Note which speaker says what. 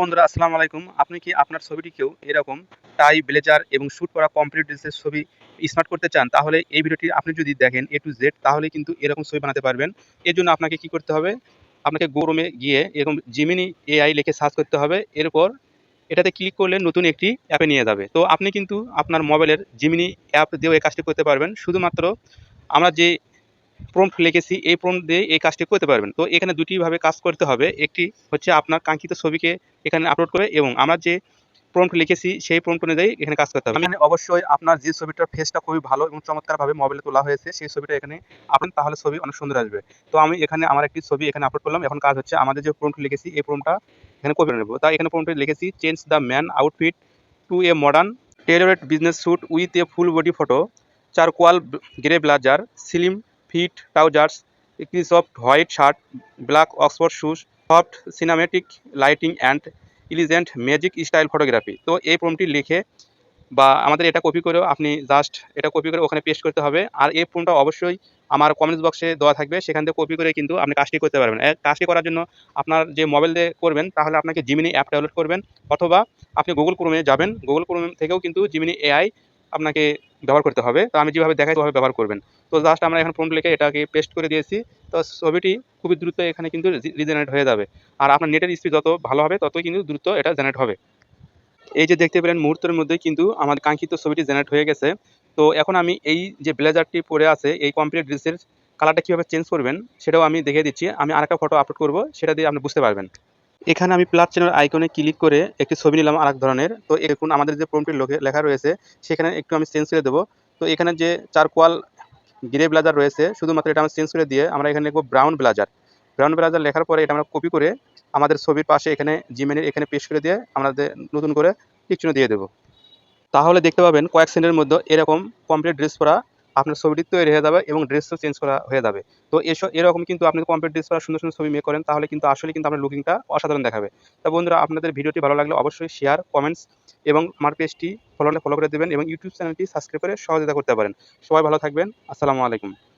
Speaker 1: বন্ধুরা, আসসালামু আলাইকুম। আপনি কি আপনার ছবিটিকেও এরকম টাই, ব্লেজার এবং শ্যুট করা কমপ্লিট ড্রেসের ছবি স্মার্ট করতে চান? তাহলে এই ভিডিওটি আপনি যদি দেখেন এ টু জেড তাহলে কিন্তু এরকম ছবি বানাতে পারবেন। এর জন্য আপনাকে কি করতে হবে? আপনাকে গরমে গিয়ে এরকম জিমিনি এআই লিখে সার্চ করতে হবে। এরপর এটাতে ক্লিক করলে নতুন একটি অ্যাপে নিয়ে যাবে। তো আপনি কিন্তু আপনার মোবাইলের জিমিনি অ্যাপ দিয়েও এই কাজটি করতে পারবেন। শুধুমাত্র আমরা যে প্রম্পট লিখেছি এই প্রম্পট দিয়ে এই কাজটি করতে পারবেন। তো এখানে দুটিভাবে কাজ করতে হবে। একটি হচ্ছে আপনার কাঙ্ক্ষিত ছবিকে এখানে আপলোড করে এবং আমরা যে প্রম্পট লিখেছি সেই প্রম্পট অনুযায়ী এখানে কাজ করতে হবে। এখানে অবশ্যই আপনার যে ছবিটার ফেসটা খুবই ভালো এবং চমৎকারভাবে মোবাইলে তোলা হয়েছে, সেই ছবিটা এখানে আপলোড তাহলে ছবি অনেক সুন্দর আসবে। তো আমি এখানে আমার একটি ছবি এখানে আপলোড করলাম। এখন কাজ হচ্ছে আমাদের যে প্রম্পট লিখেছি এই প্রম্পটটা এখানে কপি নেব। তাই এখানে প্রম্পটে লিখেছি change the man outfit to a modern tailored business suit with a full body photo charcoal grey blazer slim fit trousers, একটি soft white shirt, black Oxford shoes, soft cinematic lighting and elegant magic style photography. তো এই প্রমটি লিখে বা আমাদের এটা copy করেও আপনি just এটা কপি করে ওখানে পেস্ট করতে হবে। আর এই ফোনটা অবশ্যই আমার কমেন্টস বক্সে দেওয়া থাকবে। সেখান থেকে কপি করে কিন্তু আপনি কাজটি করতে পারবেন। কাজটি করার জন্য আপনার যে মোবাইল দিয়ে করবেন, তাহলে আপনাকে জিমিনি অ্যাপ ডাউনলোড করবেন। অথবা আপনি গুগল ক্রোমে যাবেন। গুগল ক্রোম থেকেও কিন্তু জিমিনি এআই আপনাকে ব্যবহার করতে হবে। তো আমি যেভাবে দেখাই ওভাবে ব্যবহার করবেন। তো জাস্ট আমরা এখন ফোন লিখে এটাকে পেস্ট করে দিয়েছি। তো ছবিটি খুবই দ্রুত এখানে কিন্তু রিজেনারেট হয়ে যাবে। আর আপনার নেটের স্পিড যত ভালো হবে, ততই কিন্তু দ্রুত এটা জেনারেট হবে। এই যে দেখতে পেলেন, মুহূর্তের মধ্যেই কিন্তু আমাদের কাঙ্ক্ষিত ছবিটি জেনারেট হয়ে গেছে। তো এখন আমি এই যে ব্লেজারটি পরে আছে, এই কমপ্লিট ড্রেসের কালারটা কীভাবে চেঞ্জ করবেন, সেটাও আমি দেখিয়ে দিচ্ছি। আমি আরেকটা ফটো আপলোড করব, সেটা দিয়ে আপনি বুঝতে পারবেন। এখানে আমি প্লাস চ্যানেল আইকনে ক্লিক করে একটি ছবি নিলাম আরেক ধরনের। তো দেখুন আমাদের যে প্রমটির লেখা রয়েছে, সেখানে একটু আমি চেঞ্জ করে দেবো। তো এখানে যে চারকোয়াল গ্রে ব্লাজার রয়েছে, শুধুমাত্র এটা আমরা চেঞ্জ করে দিয়ে আমরা এখানে লিখব ব্রাউন ব্লাজার ব্রাউন ব্লাজার লেখার পরে এটা আমরা কপি করে আমাদের ছবির পাশে এখানে জিমেনের এখানে পেস্ট করে দিয়ে আমরা নতুন করে টিকচিহ্ন দিয়ে দেবো। তাহলে দেখতে পাবেন কয়েক সেকেন্ডের মধ্যে এরকম কমপ্লিট ড্রেস পরা আপনার ছবিটি তৈরি হয়ে যাবে এবং ড্রেসও চেঞ্জ করা হয়ে যাবে। তো এসব, এরকম কিন্তু আপনি কমপ্লিট ড্রেস করা সুন্দর সুন্দর ছবি মেক করেন, তাহলে কিন্তু আসলে কিন্তু আপনার লুকিংটা অসাধারণ দেখাবে। তো বন্ধুরা, আপনাদের ভিডিওটি ভালো লাগলে অবশ্যই শেয়ার কমেন্টস এবং আমার পেজটি ফলো ফলো করে দেবেন এবং ইউটিউব চ্যানেলটি সাবস্ক্রাইব করে সহযোগিতা করতে পারেন। সবাই ভালো থাকবেন। আসসালামু আলাইকুম।